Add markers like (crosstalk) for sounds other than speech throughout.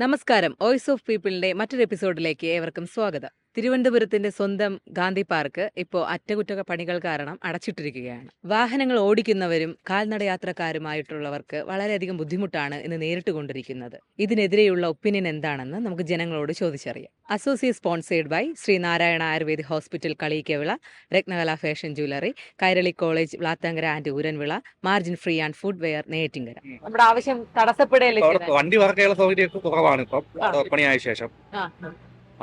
നമസ്കാരം voice of പീപ്പിളിന്റെ മറ്റൊരു എപ്പിസോഡിലേക്ക് ഏവർക്കും സ്വാഗതം. തിരുവനന്തപുരത്തിന്റെ സ്വന്തം ഗാന്ധി പാർക്ക് ഇപ്പോൾ അറ്റകുറ്റക പണികൾ കാരണം അടച്ചിട്ടിരിക്കുകയാണ്. വാഹനങ്ങൾ ഓടിക്കുന്നവരും കാൽനടയാത്രക്കാരുമായിട്ടുള്ളവർക്ക് വളരെയധികം ബുദ്ധിമുട്ടാണ് ഇന്ന് നേരിട്ട് കൊണ്ടിരിക്കുന്നത്. ഇതിനെതിരെയുള്ള ഒപ്പീനിയൻ എന്താണെന്ന് നമുക്ക് ജനങ്ങളോട് ചോദിച്ചറിയാം. Associate sponsored by Sreenarayana Ayurvedic hospital Kaliyikkavila Rathnakala fashion jewellery Kairali college Vlathankara and Ooranvila margin free and footwear Neyyattinkara നമ്മുടെ ആവശ്യം തടസ്സപ്പെടുകയല്ലേ വണ്ടി വർക്കുള്ള സൗകര്യമൊക്കെ കുറവാണ് ഇപ്പം. പണിയായ ശേഷം.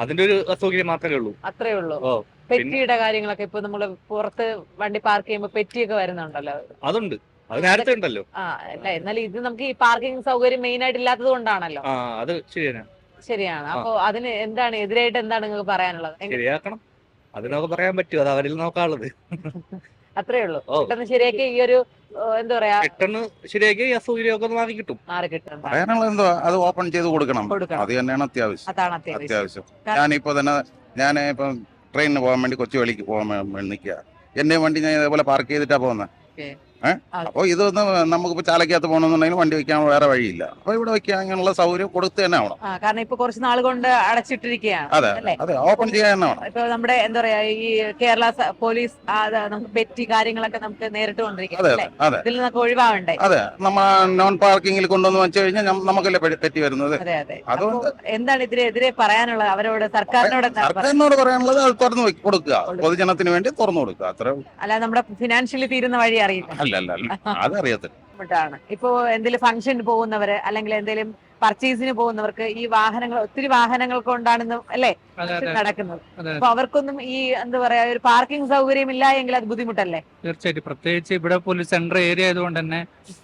അതിന്റെ ഒരു അസൗകര്യം മാത്രമേ ഉള്ളൂ. അത്രേ ഉള്ളൂ. ഓ പെറ്റിയുടെ കാര്യങ്ങളൊക്കെ ഇപ്പൊ നമ്മൾ പുറത്ത് വണ്ടി പാർക്ക് ചെയ്യുമ്പോ പെറ്റിയൊക്കെ വരുന്നുണ്ടല്ലോ. അതുണ്ട്. അത് നേരത്തെ ഉണ്ടല്ലോ. ആ അല്ല എന്നാൽ ഇത് നമുക്ക് ഈ പാർക്കിംഗ് സൗകര്യം മെയിൻ ആയിട്ട് ഇല്ലാത്തത് കൊണ്ടാണല്ലോ. ആ അത് ശരിയാണ്. ശരിയാണ്. അപ്പൊ അതിന് എന്താണ് എതിരായിട്ട് എന്താണ് നിങ്ങൾക്ക് പറയാനുള്ളത്? ശരിയാക്കണം. അതിനൊക്കെ പറയാൻ പറ്റുമോ അത് അവരിൽ നോക്കാനുള്ളത്. അത്രേ ഉള്ളൂ. പെട്ടെന്ന് ശരിയാക്കി ഈ ഒരു എന്താ പറയാ? പെട്ടെന്ന് ശരിയാക്കി ഒന്ന് മാറി കിട്ടും മാറി കിട്ടും പറയാനുള്ള എന്തോ അത് ഓപ്പൺ ചെയ്ത് കൊടുക്കണം. കൊടുക്കണം. അത് തന്നെയാണ് അത്യാവശ്യം. അതാണ് അത്യാവശ്യം. അത്യാവശ്യം. ഞാനിപ്പോ തന്നെ ഞാൻ ഇപ്പം ട്രെയിനിന് പോകാൻ വേണ്ടി കൊച്ചു വെളിക്ക് പോകാൻ വേണ്ടി നിൽക്കുക എന്റെ വണ്ടി ഞാൻ ഇതേപോലെ പാർക്ക് ചെയ്തിട്ടാ പോകുന്നത് ഓക്കേ. ഏഹ് അപ്പോൾ അപ്പൊ ഇതൊന്ന് നമുക്കിപ്പോ ചാലക്കകത്ത് പോകണമെന്നുണ്ടെങ്കിൽ വണ്ടി വെക്കാൻ വേറെ വഴിയില്ല. അപ്പൊ ഇവിടെ വെക്കാൻ അങ്ങനെയുള്ള സൗകര്യം കൊടുത്തു തന്നെ ആവണം ആ കാരണം ഇപ്പൊ കുറച്ച് നാൾ കൊണ്ട് അടച്ചിട്ടിരിക്കുകയാണ് അതെ അല്ലേ? അതെ ഓപ്പൺ ചെയ്യാൻ തന്നെ വേണം. ഇപ്പൊ നമ്മുടെ എന്താ പറയാ ഈ കേരള സ- പോലീസ് ആ, അത് നമുക്ക് പെറ്റി കാര്യങ്ങളൊക്കെ നമുക്ക് നേരിട്ട് കൊണ്ടിരിക്കും അതെ അല്ലേ? അതെ ഇതിൽ നിന്നൊക്കെ ഒഴിവാവണ്ടേ? അതെ നമ്മ നോൺ പാർക്കിംഗിൽ കൊണ്ടുവന്ന് വെച്ച് കഴിഞ്ഞാൽ ഞം- നമുക്കല്ലേ പെ- തെറ്റി വരുന്നത്? അതെ അതെ. അതുകൊണ്ട് എന്താണ് ഇതിനെതിരെ പറയാനുള്ളത്? അവരോട് സർക്കാരിനോട് എന്താണ് സർക്കാരിനോട് പറയാനുള്ളത് അത് തുറന്നു വെക്ക് കൊടുക്കുക. പൊതുജനത്തിന് വേണ്ടി തുറന്നു കൊടുക്കുക. അത്ര അല്ല നമ്മുടെ ഫിനാൻഷ്യലി തീരുന്ന വഴി അറിയില്ല. അല്ല അല്ല അല്ല (laughs) അതറിയത്തില്ല. ബുദ്ധിമുട്ടാണ്. ഇപ്പോ എന്തെങ്കിലും ഫംഗ്ഷന് പോകുന്നവര് അല്ലെങ്കിൽ എന്തെങ്കിലും പർച്ചേസിന് പോകുന്നവർക്ക് ഈ വാഹനങ്ങൾ ഒത്തിരി വാഹനങ്ങൾ കൊണ്ടാണ് ഇന്ന് അല്ലേ നടക്കുന്നത്. അപ്പൊ അവർക്കൊന്നും ഈ എന്താ പറയാ ഒരു പാർക്കിംഗ് സൗകര്യം ഇല്ല എങ്കിൽ അത് ബുദ്ധിമുട്ടല്ലേ? തീർച്ചയായിട്ടും. പ്രത്യേകിച്ച് ഇവിടെ പോലും സെൻട്രൽ ഏരിയ ആയതുകൊണ്ട് തന്നെ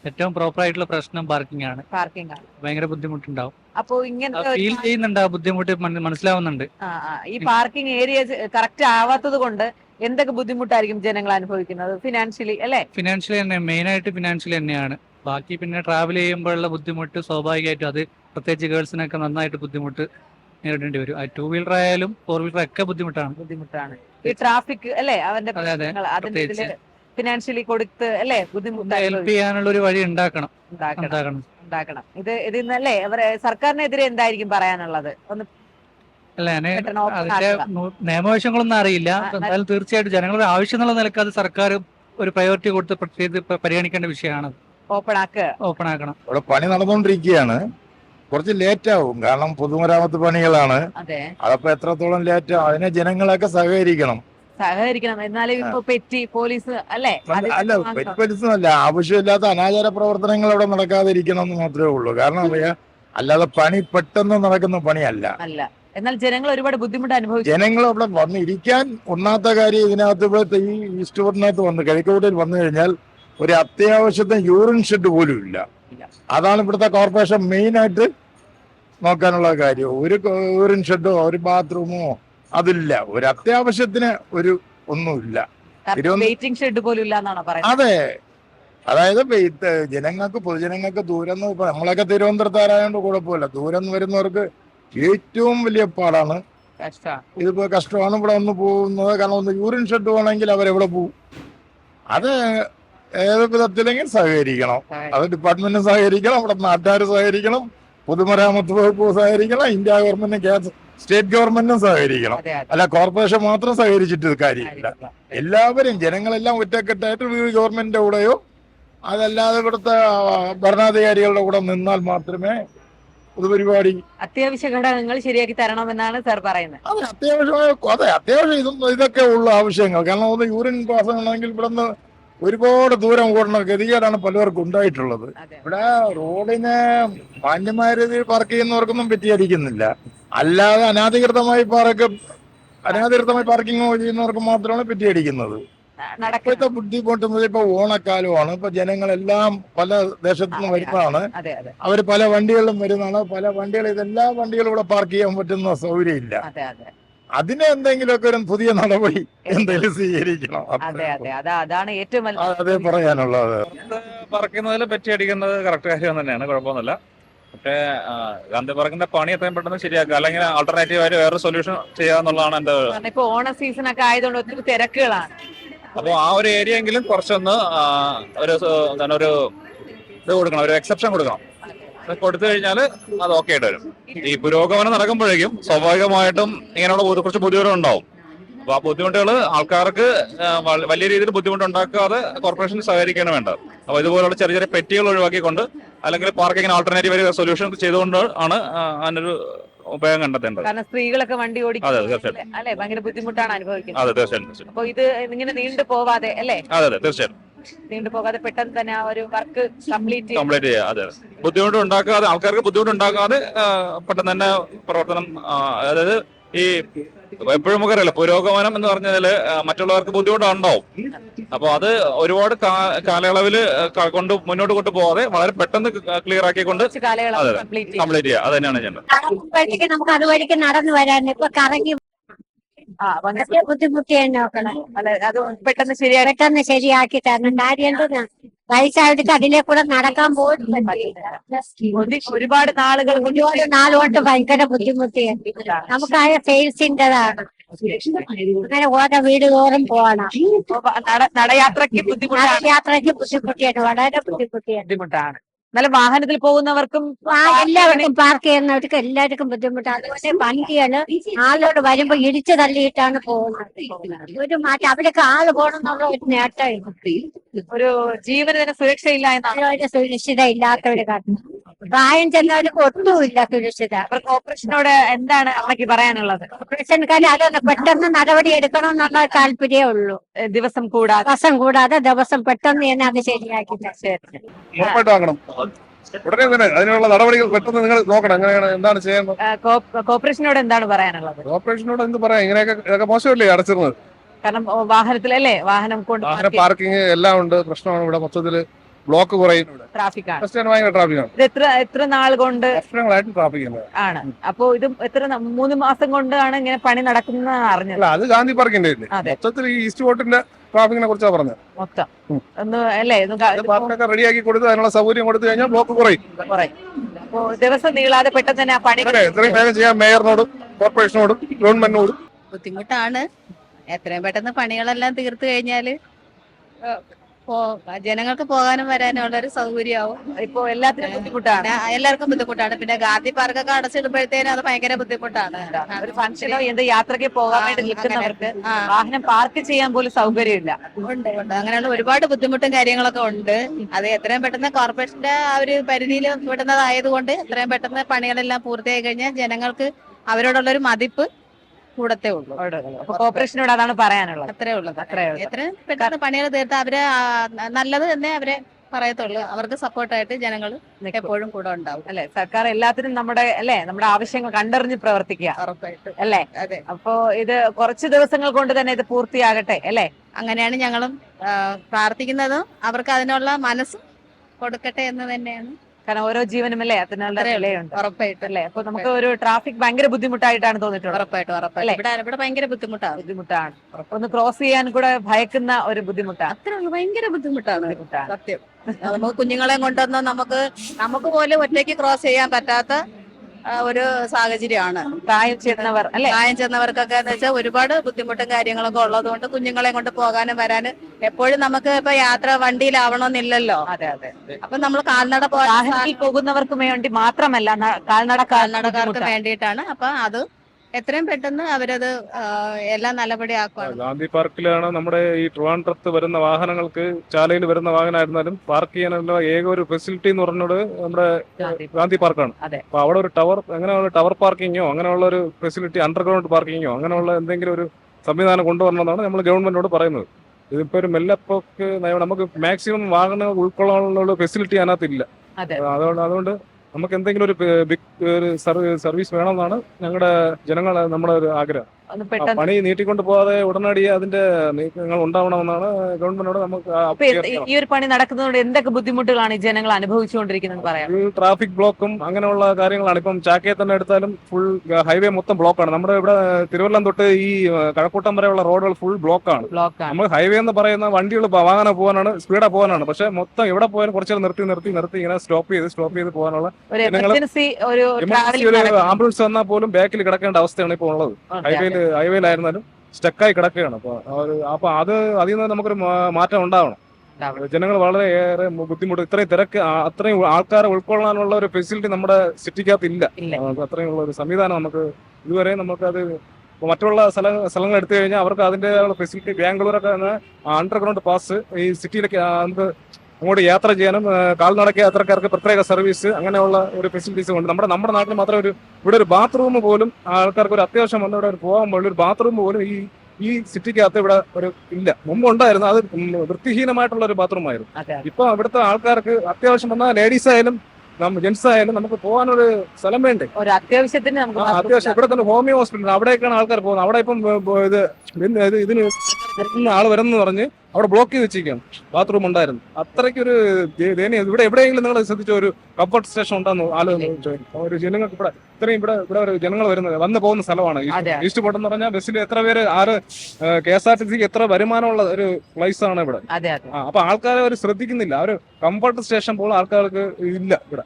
ഏറ്റവും പ്രോപ്പർ ആയിട്ടുള്ള പ്രശ്നം പാർക്കിംഗ് ആണ്. പാർക്കിംഗ് ആണ്. ഭയങ്കര ബുദ്ധിമുട്ടുണ്ടാവും. അപ്പോ ഇങ്ങനത്തെ ഫീൽ ചെയ്യുന്നുണ്ട് ആ ബുദ്ധിമുട്ട് മന- മനസ്സിലാവുന്നുണ്ട്. ഈ പാർക്കിംഗ് ഏരിയ കറക്റ്റ് ആവാത്തത് കൊണ്ട് എന്തൊക്കെ ബുദ്ധിമുട്ടായിരിക്കും ജനങ്ങൾ അനുഭവിക്കുന്നത്? ഫിനാൻഷ്യലി അല്ലെ? ഫിനാൻഷ്യലി തന്നെ മെയിൻ ആയിട്ട് ഫിനാൻഷ്യലി തന്നെയാണ്. ബാക്കി പിന്നെ ട്രാവൽ ചെയ്യുമ്പോഴുള്ള ബുദ്ധിമുട്ട് സ്വാഭാവികമായിട്ടും അത് പ്രത്യേകിച്ച് ഗേൾസിനൊക്കെ നന്നായിട്ട് ബുദ്ധിമുട്ട് നേരിടേണ്ടി വരും. ടൂ വീലർ ആയാലും ഫോർ വീലർ ഒക്കെ ബുദ്ധിമുട്ടാണ്. ബുദ്ധിമുട്ടാണ്. ഈ ട്രാഫിക് അല്ലെ? അവന്റെ. ഫിനാൻഷ്യലി കൊടുത്ത് അല്ലെ? ബുദ്ധിമുട്ട് ഹെൽപ്പ് ചെയ്യാനുള്ള ഒരു വഴി ഉണ്ടാക്കണം. ഉണ്ടാക്കണം. ഉണ്ടാക്കണം. ഇത് ഇതിന്നല്ലേ അവർ അവരെ സർക്കാരിനെതിരെ എന്തായിരിക്കും പറയാനുള്ളത്? ഒന്ന് അല്ല അതിന്റെ നിയമവശങ്ങളൊന്നും അറിയില്ല. എന്തായാലും തീർച്ചയായിട്ടും ജനങ്ങളുടെ ആവശ്യം എന്നുള്ള നിലയ്ക്ക് അത് സർക്കാർ ഒരു പ്രയോറിറ്റി കൊടുത്ത് പ്രത്യേകിച്ച് പരിഗണിക്കേണ്ട വിഷയമാണ്. ഓപ്പൺ ആക്കുക ഓപ്പൺ ആക്കണം. ഇവിടെ പണി നടന്നുകൊണ്ടിരിക്കുകയാണ്. കുറച്ച് ലേറ്റ് ആവും. കാരണം പൊതുമരാമത്ത് പണികളാണ്. അതെ. അതപ്പോ എത്രത്തോളം ലേറ്റ് ആവും? അതിനെ ജനങ്ങളൊക്കെ സഹകരിക്കണം. സഹകരിക്കണം. എന്നാലും ഇപ്പൊ പെറ്റി പോലീസ് അല്ലെ? അല്ല ആവശ്യമില്ലാത്ത അനാചാര പ്രവർത്തനങ്ങൾ അവിടെ നടക്കാതിരിക്കണം എന്ന് മാത്രമേ ഉള്ളൂ. കാരണം അല്ലാതെ പണി പെട്ടെന്ന് നടക്കുന്ന പണിയല്ല. അല്ല. എന്നാൽ ജനങ്ങൾ ഒരുപാട് ബുദ്ധിമുട്ട് അനുഭവിച്ചു. ജനങ്ങൾ അവിടെ വന്നിരിക്കാൻ ഒന്നാത്ത ഒന്നാമത്തെ കാര്യം ഇതിനകത്ത് ഇവിടുത്തെ ഈ ഈസ്റ്റ് വന്ന് കഴിക്കൂട്ടിൽ വന്നു കഴിഞ്ഞാൽ ഒരു അത്യാവശ്യത്തിന് യൂറിൻ ഷെഡ് പോലും ഇല്ല. അതാണ് ഇവിടുത്തെ കോർപ്പറേഷൻ മെയിൻ ആയിട്ട് നോക്കാനുള്ള കാര്യം. ഒരു യൂറിൻ ഷെഡോ ഒരു ബാത്റൂമോ അതില്ല. ഒരു അത്യാവശ്യത്തിന് ഒരു ഒന്നുമില്ല. വെയിറ്റിംഗ് ഷെഡ് പോലും ഇല്ല എന്നാണ് പറയുന്നത്? അതെ. അതായത് ജനങ്ങൾക്ക് പൊതുജനങ്ങൾക്ക് ദൂരം നമ്മളൊക്കെ തിരുവനന്തപുരത്താരായോണ്ട് കുഴപ്പമില്ല. ദൂരം വരുന്നവർക്ക് ഏറ്റവും വലിയ പാടാണ്. ഇതിപ്പോ കഷ്ടമാണ് ഇവിടെ ഒന്ന് പോകുന്നത്. കാരണം ഒന്ന് യൂറിൻ ഷെഡ് വേണമെങ്കിൽ അവരെവിടെ പോകും? അത് ഏത് വിധത്തിലെങ്കിലും സഹകരിക്കണം. അത് ഡിപ്പാർട്ട്മെന്റും സഹകരിക്കണം അവിടെ നാട്ടുകാർ സഹകരിക്കണം പൊതുമരാമത്ത് വകുപ്പ് സഹകരിക്കണം ഇന്ത്യ ഗവൺമെന്റും കേസ് സ്റ്റേറ്റ് ഗവൺമെന്റും സഹകരിക്കണം. അല്ല കോർപ്പറേഷൻ മാത്രം സഹകരിച്ചിട്ട് ഇത് കാര്യമില്ല. എല്ലാവരും ജനങ്ങളെല്ലാം ഒറ്റക്കെട്ടായിട്ട് ഗവൺമെന്റിന്റെ കൂടെയോ അതല്ലാതെ ഇവിടുത്തെ ഭരണാധികാരികളുടെ കൂടെ നിന്നാൽ മാത്രമേ പൊതുപരിപാടി അത്യാവശ്യ ഘടകങ്ങൾ ശരിയാക്കി തരണമെന്നാണ് സാർ പറയുന്നത്. അതെ അത്യാവശ്യമായ അതെ അത്യാവശ്യം ഇതും ഇതൊക്കെ ഉള്ള ആവശ്യങ്ങൾ. കാരണം ഒന്ന് യൂറിൻ പാസ് ഇവിടെ നിന്ന് ഒരുപാട് ദൂരം ഓടണ. ഗതികേടാണ് പലർക്കും ഉണ്ടായിട്ടുള്ളത്. ഇവിടെ റോഡിന് മാന്യമായ രീതിയിൽ പാർക്ക് ചെയ്യുന്നവർക്കൊന്നും പറ്റിയായിരിക്കുന്നില്ല അല്ലാതെ അനാധികൃതമായി പാർക്ക് അനാധികൃതമായി പാർക്കിംഗ് ചെയ്യുന്നവർക്ക് മാത്രമാണ് പറ്റിയടിക്കുന്നത്. ഇപ്പോഴത്തെ ബുദ്ധിമുട്ട് മുതൽ ഇപ്പൊ ഓണക്കാലമാണ്. ഇപ്പൊ ജനങ്ങളെല്ലാം പല ദേശത്തു നിന്ന് വരുന്നതാണ്. അതെ അതെ അവർ പല വണ്ടികളിലും വരുന്നതാണ്. പല വണ്ടികൾ ഇതെല്ലാ വണ്ടികളും ഇവിടെ പാർക്ക് ചെയ്യാൻ പറ്റുന്ന സൗകര്യം ഇല്ല അതെ അതെ. അതിന് എന്തെങ്കിലുമൊക്കെ ഒരു പുതിയ നടപടി എന്തെങ്കിലും സ്വീകരിക്കണം. അതെ അതെ. അതാ അതാണ് ഏറ്റവും അതെ പറയാനുള്ളത്. പറക്കുന്നതിൽ പറ്റി അടിക്കുന്നത് കറക്റ്റ് കാര്യം തന്നെയാണ്. കുഴപ്പമൊന്നുമില്ല. പക്ഷേ ഗാന്ധി പാർക്കിന്റെ പണി എത്രയും പെട്ടെന്ന് ശരിയാക്കുക. അല്ലെങ്കിൽ ആൾട്ടർനേറ്റീവ് ആയിട്ട് വേറെ സൊല്യൂഷൻ ചെയ്യാന്നുള്ളതാണ് എന്റെ ഇപ്പൊ ഓണ സീസൺ ഒക്കെ ആയതുകൊണ്ട് ഒത്തിരി തിരക്കുകളാണ്. അപ്പൊ ആ ഒരു ഏരിയ എങ്കിലും കുറച്ചൊന്ന് ഒരു എന്താണ് ഒരു ഇത് കൊടുക്കണം ഒരു എക്സെപ്ഷൻ കൊടുക്കണം. കൊടുത്തു കഴിഞ്ഞാൽ അത് ഓക്കെ ആയിട്ട് വരും. ഈ പുരോഗമനം നടക്കുമ്പോഴേക്കും സ്വാഭാവികമായിട്ടും ഇങ്ങനെയുള്ള കുറച്ച് ബുദ്ധിമുട്ടുകൾ ഉണ്ടാവും. അപ്പൊ ആ ബുദ്ധിമുട്ടുകൾ ആൾക്കാർക്ക് വലിയ രീതിയിൽ ബുദ്ധിമുട്ട് ഉണ്ടാക്കാതെ കോർപ്പറേഷൻ സഹകരിക്കുകയാണ് വേണ്ടത്. അപ്പൊ ഇതുപോലുള്ള ചെറിയ ചെറിയ പെറ്റികൾ ഒഴിവാക്കിക്കൊണ്ട് അല്ലെങ്കിൽ പാർക്കിങ്ങിന് ആൾട്ടർനേറ്റീവ് സൊല്യൂഷൻ ചെയ്തുകൊണ്ട് ആണ് അതിനൊരു ഉപയോഗം കണ്ടെത്തേണ്ടത് കാരണം സ്ത്രീകളൊക്കെ വണ്ടി ഓടിക്കും. അല്ലെ? ഭയങ്കര ബുദ്ധിമുട്ടാണ് അനുഭവിക്കുന്നത്. അതെ തീർച്ചയായിട്ടും. അപ്പൊ ഇത് ഇങ്ങനെ നീണ്ടു പോവാതെ അല്ലെ? അതെ അതെ തീർച്ചയായിട്ടും. നീണ്ടു പോകാതെ പെട്ടെന്ന് തന്നെ ആ ഒരു വർക്ക് കംപ്ലീറ്റ് കംപ്ലീറ്റ് ചെയ്യുക അതെ ബുദ്ധിമുട്ട് ഉണ്ടാക്കാതെ ആൾക്കാർക്ക് ബുദ്ധിമുട്ട് ഉണ്ടാക്കാതെ പെട്ടെന്ന് തന്നെ പ്രവർത്തനം അതായത് ഈ എപ്പോഴും നമുക്കറിയാലോ പുരോഗമനം എന്ന് പറഞ്ഞാൽ ആ, മറ്റുള്ളവർക്ക് ബുദ്ധിമുട്ടുണ്ടാവും. അപ്പൊ അത് ഒരുപാട് കാലയളവിൽ കൊണ്ട് മുന്നോട്ട് കൊണ്ടുപോകാതെ വളരെ പെട്ടെന്ന് ക്ലിയർ ആക്കിക്കൊണ്ട് കുറച്ച് കാലയളവ് കംപ്ലീറ്റ് ചെയ്യും. ചെയ്യുക അത് തന്നെയാണ് ചെയ്യേണ്ടത്. നടക്കുമ്പോഴത്തേക്ക് നമുക്ക് അതുവഴിക്ക് നടന്നു വരാൻ ഇപ്പൊ കറങ്ങി ബുദ്ധിമുട്ടി തന്നെ നോക്കണം. അല്ലെ അത് പെട്ടെന്ന് ശരിയാക്കി പെട്ടെന്ന് ശരിയാക്കി തരണം. കാര്യം എന്തെന്നാ? വയസ്സായവർക്ക് അതിലെ കൂടെ നടക്കാൻ പോലും ഒരുപാട് നാളുകൾ ഒരുപാട് നാളുകൊണ്ട് ഭയങ്കര ബുദ്ധിമുട്ടിയാണ്. നമുക്കായ സെയിൽസിന്റെതാണ്. അങ്ങനെ ഓരോ വീട് തോറും പോകണം. നടയാത്രക്ക് നടയാത്രയ്ക്ക് ബുദ്ധിമുട്ടാണ്. യാത്രയ്ക്ക് ബുദ്ധിമുട്ടിയാണ്. വളരെ ബുദ്ധിമുട്ടിയാണ്. ബുദ്ധിമുട്ടാണ്. എന്നാലും വാഹനത്തിൽ പോകുന്നവർക്കും എല്ലാവർക്കും പാർക്ക് ചെയ്യുന്നവർക്ക് എല്ലാവർക്കും ബുദ്ധിമുട്ടാണ് അതുപോലെ വണ്ടികൾ ആളോട് വരുമ്പോ ഇടിച്ചു തള്ളിയിട്ടാണ് പോകുന്നത്. ഒരു മാറ്റം. അവരൊക്കെ ആൾ പോകണം എന്നുള്ള ഒരു നേട്ടം ഒരു ജീവനത്തിന് സുരക്ഷയില്ല എന്നാണ്. സുരക്ഷിത സുരക്ഷിത ഇല്ലാത്തവര് കാരണം. പ്രായം ചെന്നവർക്ക് ഒട്ടുമില്ല സുരക്ഷിത. അവർക്ക് ഓപ്പറേഷനോട് എന്താണ് അമ്മയ്ക്ക് പറയാനുള്ളത്? ഓപ്പറേഷൻകാർ അതൊന്ന് പെട്ടെന്ന് നടപടി എടുക്കണം എന്നുള്ള താല്പര്യമേ ഉള്ളൂ. ദിവസം കൂടാതെ. ദിവസം കൂടാതെ ദിവസം പെട്ടെന്ന് തന്നെ അത് ശരിയാക്കി ഉടനെ തന്നെ അതിനുള്ള നടപടികൾ പെട്ടെന്ന് നിങ്ങൾ നോക്കണം. എങ്ങനെയാണ് എന്താണ് ചെയ്യുന്നത്? കോർപ്പറേഷനോട് എന്താണ് പറയാനുള്ളത്? കോർപ്പറേഷനോട് എന്ത് പറയാം? ഇങ്ങനെയൊക്കെ ഇതൊക്കെ മോശമല്ലേ അടച്ചിരുന്നത്? കാരണം വാഹനത്തിലല്ലേ? വാഹനം കൊണ്ട് വാഹന പാർക്കിംഗ് എല്ലാം ഉണ്ട്. പ്രശ്നമാണ് ഇവിടെ. മൊത്തത്തിൽ ബ്ലോക്ക് കുറയും. ട്രാഫിക് ആണ്. എത്ര നാൾ കൊണ്ട് ആണ് ആണ്. അപ്പോ ഇത് എത്ര മൂന്ന് മാസം കൊണ്ടാണ് ഇങ്ങനെ പണി നടക്കുന്ന അറിഞ്ഞത്? അത് ഗാന്ധി പാർക്കിന്റെ മൊത്തത്തിൽ ഈസ്റ്റ് ഫോർട്ടിന്റെ ട്രാഫിക്കിനെ കുറിച്ചാ പറഞ്ഞത്. മൊത്തം. ഒന്ന് അല്ലേ പാർക്കൊക്കെ റെഡിയാക്കി കൊടുത്ത് അതിനുള്ള സൗകര്യം കൊടുത്തു കഴിഞ്ഞാൽ ബ്ലോക്ക് കുറയും. കുറയും. അപ്പോ ദിവസം നീളാതെ പെട്ടെന്ന് തന്നെ പണി എത്രയും വേഗം ചെയ്യാൻ മേയറിനോടും കോർപ്പറേഷനോടും ഗവൺമെന്റിനോടും. ബുദ്ധിമുട്ടാണ്. എത്രയും പെട്ടെന്ന് പണികളെല്ലാം തീർത്തു കഴിഞ്ഞാൽ ജനങ്ങൾക്ക് പോകാനും വരാനും ഉള്ള ഒരു സൗകര്യമാവും. ഇപ്പൊ എല്ലാത്തിനും ബുദ്ധിമുട്ടാണ്. എല്ലാവർക്കും ബുദ്ധിമുട്ടാണ്. പിന്നെ ഗാന്ധി പാർക്കൊക്കെ അടച്ചിടുമ്പോഴത്തേനും അത് ഭയങ്കര ബുദ്ധിമുട്ടാണ്. ഒരു ഫംഗ്ഷനോ എന്ത് യാത്രയ്ക്ക് പോകാൻ വേണ്ടി നിൽക്കുന്നവർക്ക് വാഹനം പാർക്ക് ചെയ്യാൻ പോലും സൗകര്യമില്ല. ഉണ്ട് ഉണ്ട്. അങ്ങനെയുള്ള ഒരുപാട് ബുദ്ധിമുട്ടും കാര്യങ്ങളൊക്കെ ഉണ്ട്. അത് എത്രയും പെട്ടെന്ന് കോർപ്പറേഷന്റെ ആ ഒരു പരിധിയിൽ വിടുന്നതായതുകൊണ്ട് എത്രയും പെട്ടെന്ന് പണികളെല്ലാം പൂർത്തിയായി കഴിഞ്ഞാൽ ജനങ്ങൾക്ക് അവരോടുള്ള ഒരു മതിപ്പ് കൂടത്തേ ഉള്ളൂ. കോർപ്പറേഷനോട് അതാണ് പറയാനുള്ളത്. അത്രേ ഉള്ളത്. അത്രേ ഉള്ളൂ. എത്രയും പെട്ടെന്ന് പണികൾ തീർത്ത് അവരെ നല്ലത് തന്നെ അവരെ പറയത്തുള്ളൂ. അവർക്ക് സപ്പോർട്ടായിട്ട് ജനങ്ങൾ എപ്പോഴും കൂടെ ഉണ്ടാവും. അല്ലെ? സർക്കാർ എല്ലാത്തിനും നമ്മുടെ അല്ലെ? നമ്മുടെ ആവശ്യങ്ങൾ കണ്ടറിഞ്ഞ് പ്രവർത്തിക്കുക. ഉറപ്പായിട്ടും. അല്ലെ? അതെ. അപ്പോ ഇത് കുറച്ച് ദിവസങ്ങൾ കൊണ്ട് തന്നെ ഇത് പൂർത്തിയാകട്ടെ അല്ലെ? അങ്ങനെയാണ് ഞങ്ങളും പ്രാർത്ഥിക്കുന്നതും. അവർക്ക് അതിനുള്ള മനസ്സ് കൊടുക്കട്ടെ എന്ന് തന്നെയാണ് കാരണം ഓരോ ജീവനും അല്ലേ അതിനുള്ള. വിലയുണ്ട്. ഉറപ്പായിട്ടും. അല്ലേ? അപ്പൊ നമുക്ക് ഒരു ട്രാഫിക് ഭയങ്കര ബുദ്ധിമുട്ടായിട്ടാണ് തോന്നിയിട്ടുള്ളത്. ഉറപ്പായിട്ടും ഇവിടെ ഇവിടെ ഭയങ്കര ബുദ്ധിമുട്ടാണ്. ബുദ്ധിമുട്ടാണ്. ഒന്ന് ക്രോസ് ചെയ്യാൻ കൂടെ ഭയക്കുന്ന ഒരു ബുദ്ധിമുട്ടാണ്. അത്രയുള്ള ഭയങ്കര ബുദ്ധിമുട്ടാണ്. സത്യം. നമുക്ക് കുഞ്ഞുങ്ങളെ കൊണ്ടൊന്നും നമുക്ക് നമുക്ക് പോലും ഒറ്റയ്ക്ക് ക്രോസ് ചെയ്യാൻ പറ്റാത്ത ഒരു സാഹചര്യമാണ്. പ്രായം ചെന്നവർ അല്ലെ? പ്രായം ചെന്നവർക്കൊക്കെ എന്ന് വെച്ചാൽ ഒരുപാട് ബുദ്ധിമുട്ടും കാര്യങ്ങളൊക്കെ ഉള്ളതുകൊണ്ട് കുഞ്ഞുങ്ങളെ കൊണ്ട് പോകാനും വരാനും എപ്പോഴും നമുക്ക് ഇപ്പൊ യാത്ര വണ്ടിയിലാവണമെന്നില്ലല്ലോ. അതെ അതെ. അപ്പൊ നമ്മൾ കാൽനട പോകുന്നവർക്ക് വേണ്ടി മാത്രമല്ല കാൽനട കാൽനടക്കാർക്ക് വേണ്ടിയിട്ടാണ്. അപ്പൊ അത് എത്രയും പെട്ടെന്ന് അവരത് എല്ലാം നടപടിയാക്കുകയാണ് ഗാന്ധി പാർക്കിലാണ് നമ്മുടെ ഈ ട്രിവാൻഡ്രത്ത് വരുന്ന വാഹനങ്ങൾക്ക് ചാലയിൽ വരുന്ന വാഹനമായിരുന്നാലും പാർക്ക് ചെയ്യാനുള്ള ഏക ഒരു ഫെസിലിറ്റി എന്ന് പറഞ്ഞത് നമ്മുടെ ഗാന്ധി പാർക്കാണ്. അതെ. അപ്പൊ അവിടെ ഒരു ടവർ അങ്ങനെയുള്ള ടവർ പാർക്കിങ്ങോ അങ്ങനെയുള്ള ഒരു ഫെസിലിറ്റി അണ്ടർഗ്രൗണ്ട് പാർക്കിങ്ങോ അങ്ങനെയുള്ള എന്തെങ്കിലും ഒരു സംവിധാനം കൊണ്ടുവരണമെന്നാണ് നമ്മൾ ഗവൺമെന്റിനോട് പറയുന്നത്. ഇതിപ്പോ ഒരു മെല്ലപ്പൊക്കെ നമുക്ക് മാക്സിമം വാഹനങ്ങൾ ഉൾക്കൊള്ളാനുള്ള ഫെസിലിറ്റി അതിനകത്തില്ല അതെ. അതുകൊണ്ട് അതുകൊണ്ട് നമുക്ക് എന്തെങ്കിലും ഒരു ബിഗ് സർവീസ് വേണമെന്നാണ് ഞങ്ങളുടെ ജനങ്ങൾ നമ്മുടെ ഒരു ആഗ്രഹം. ഒന്ന് പെട്ടെന്ന് പണി നീട്ടിക്കൊണ്ട് പോകാതെ ഉടനടി അതിന്റെ നീക്കങ്ങൾ ഉണ്ടാവണമെന്നാണ് ഗവൺമെന്റിനോട് നമുക്ക് ഈ ഒരു പണി നടക്കുന്നതുകൊണ്ട് എന്തൊക്കെ ബുദ്ധിമുട്ടുകളാണ് ഈ ജനങ്ങൾ അനുഭവിച്ചുകൊണ്ടിരിക്കുന്നത് പറയാം? ഫുൾ ട്രാഫിക് ബ്ലോക്കും അങ്ങനെയുള്ള കാര്യങ്ങളാണ്. ഇപ്പം ചാക്കയെ തന്നെ എടുത്താലും ഫുൾ ഹൈവേ മൊത്തം ബ്ലോക്കാണ്. നമ്മുടെ ഇവിടെ തിരുവല്ലം തൊട്ട് ഈ കഴക്കൂട്ടം വരെയുള്ള റോഡുകൾ ഫുൾ ബ്ലോക്കാണ്. ആണ് നമ്മൾ ഹൈവേ എന്ന് പറയുന്ന വണ്ടികൾ വാഹനം പോകാനാണ് സ്പീഡാ പോകാനാണ്. പക്ഷെ മൊത്തം എവിടെ പോയാലും കുറച്ചു നേരം നിർത്തി നിർത്തി നിർത്തി ഇങ്ങനെ സ്റ്റോപ്പ് ചെയ്ത് സ്റ്റോപ്പ് ചെയ്ത് പോകാനുള്ള ഒരു ജനങ്ങൾ എമർജൻസി ഒരു എമർജൻസി ഒരു ആംബുലൻസ് വന്നാൽ പോലും ബാക്കിൽ കിടക്കേണ്ട അവസ്ഥയാണ് ഇപ്പോൾ ഉള്ളത്. ഹൈവേയിൽ ഹൈവേയിലായിരുന്നാലും സ്റ്റക്കായി കിടക്കുകയാണ്. അപ്പോൾ അപ്പോൾ അത് അതിൽ നിന്ന് നമുക്കൊരു മാറ്റം ഉണ്ടാവണം. ജനങ്ങൾ വളരെ ഏറെ ബുദ്ധിമുട്ട് ഇത്രയും തിരക്ക് അത്രയും ആൾക്കാരെ ഉൾക്കൊള്ളാനുള്ള ഒരു ഫെസിലിറ്റി നമ്മുടെ സിറ്റിക്കകത്ത് ഇല്ല. ഇല്ല. അത്രയും ഉള്ള ഒരു സംവിധാനം നമുക്ക് ഇതുവരെ നമുക്കത് അത് മറ്റുള്ള സ്ഥല സ്ഥലങ്ങൾ എടുത്തു കഴിഞ്ഞാൽ അവർക്ക് അതിന്റെ ഫെസിലിറ്റി ബാംഗ്ലൂരൊക്കെ അണ്ടർഗ്രൗണ്ട് പാസ് ഈ സിറ്റിയിലേക്ക് നമുക്ക് അങ്ങോട്ട് യാത്ര ചെയ്യാനും കാൽനടക്ക യാത്രക്കാർക്ക് പ്രത്യേക സർവീസ് അങ്ങനെയുള്ള ഒരു ഫെസിലിറ്റീസ് ഉണ്ട്. നമ്മുടെ നമ്മുടെ നാട്ടിൽ മാത്രം ഒരു ഇവിടെ ഒരു ബാത്റൂം പോലും ആൾക്കാർക്ക് ഒരു അത്യാവശ്യം വന്ന ഇവിടെ പോലും ഒരു ബാത്റൂം പോലും ഈ ഈ സിറ്റിക്കകത്ത് ഇവിടെ ഒരു ഇല്ല. മുമ്പ് ഉണ്ടായിരുന്നു അത് വൃത്തിഹീനമായിട്ടുള്ള ഒരു ബാത്റൂം ആയിരുന്നു. ഇപ്പൊ അവിടുത്തെ ആൾക്കാർക്ക് അത്യാവശ്യം വന്നാൽ ലേഡീസ് ആയാലും ജെന്റ്സ് ആയാലും നമുക്ക് പോകാനൊരു സ്ഥലം വേണ്ടേ? അത്യാവശ്യത്തിന് അത്യാവശ്യം. ഇവിടെ തന്നെ ഹോമിയോ ഹോസ്പിറ്റൽ അവിടേക്കാണ് ആൾക്കാർ പോകുന്നത്. അവിടെ ഇപ്പം ഇത് ഇതിന് ആൾ ആൾ വരുന്നെന്ന് പറഞ്ഞ് അവിടെ ബ്ലോക്ക് ചെയ്ത് വെച്ചിരിക്കുകയാണ്. ബാത്റൂം ഉണ്ടായിരുന്നു. അത്രയ്ക്കൊരു ദയനീയം. ഇവിടെ എവിടെയെങ്കിലും നിങ്ങൾ ശ്രദ്ധിച്ച ഒരു കംഫർട്ട് സ്റ്റേഷൻ ഉണ്ടെന്ന് ആലോചിച്ചു ഒരു ജനങ്ങൾക്ക് ഇവിടെ ഇത്രയും ഇവിടെ ഇവിടെ ഒരു ജനങ്ങൾ വരുന്നത് വന്നു പോകുന്ന സ്ഥലമാണ്. ഈസ്റ്റ് പോട്ടം എന്ന് പോട്ടെന്ന് പറഞ്ഞാൽ ബസ്സിൽ എത്ര പേര് ആറ് കെ എസ് ആർ ടി സിക്ക് എത്ര വരുമാനമുള്ള ഒരു പ്ലേസ് ആണ് ഇവിടെ. അപ്പൊ ആൾക്കാരെ അവർ ശ്രദ്ധിക്കുന്നില്ല. അവർ കംഫർട്ട് സ്റ്റേഷൻ പോലും ആൾക്കാർക്ക് ഇല്ല ഇവിടെ.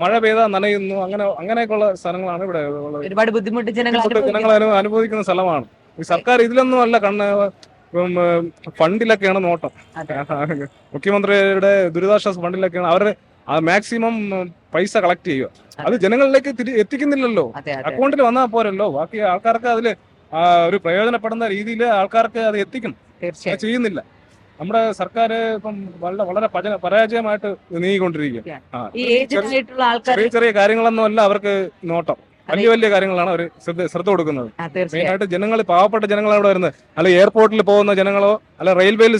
മഴ പെയ്താൽ നനയുന്നു അങ്ങനെ അങ്ങനെയൊക്കെയുള്ള സ്ഥലങ്ങളാണ് ഇവിടെ ഒരുപാട് ബുദ്ധിമുട്ട് ജനങ്ങൾ അനുഭവിക്കുന്ന സ്ഥലമാണ്. സർക്കാർ ഇതിലൊന്നും അല്ല കണ്ണ് ഉം, ഫണ്ടിലൊക്കെയാണ് നോട്ടം. മുഖ്യമന്ത്രിയുടെ ദുരിതാശ്വാസ ഫണ്ടിലൊക്കെയാണ് അവരുടെ മാക്സിമം പൈസ കളക്ട് ചെയ്യുക. അത്. ജനങ്ങളിലേക്ക് എത്തിക്കുന്നില്ലല്ലോ. അക്കൗണ്ടിൽ വന്നാൽ പോരല്ലോ. ബാക്കി ആൾക്കാർക്ക് അതിൽ ഒരു പ്രയോജനപ്പെടുന്ന രീതിയിൽ ആൾക്കാർക്ക് അത് എത്തിക്കണം ചെയ്യുന്നില്ല. നമ്മുടെ സർക്കാർ ഇപ്പം വളരെ വളരെ പരാജയമായിട്ട് നീങ്ങിക്കൊണ്ടിരിക്കുക ചെറിയ ചെറിയ കാര്യങ്ങളൊന്നും അല്ല അവർക്ക് നോട്ടം. വലിയ വലിയ കാര്യങ്ങളാണ് അവർ ശ്രദ്ധ ശ്രദ്ധ കൊടുക്കുന്നത്. മെയിൻ ആയിട്ട് മെയിനായിട്ട് ജനങ്ങൾ പാവപ്പെട്ട ജനങ്ങളാണ് അവിടെ വരുന്നത്. അല്ല എയർപോർട്ടിൽ പോകുന്ന ജനങ്ങളോ അല്ല റെയിൽവേയിൽ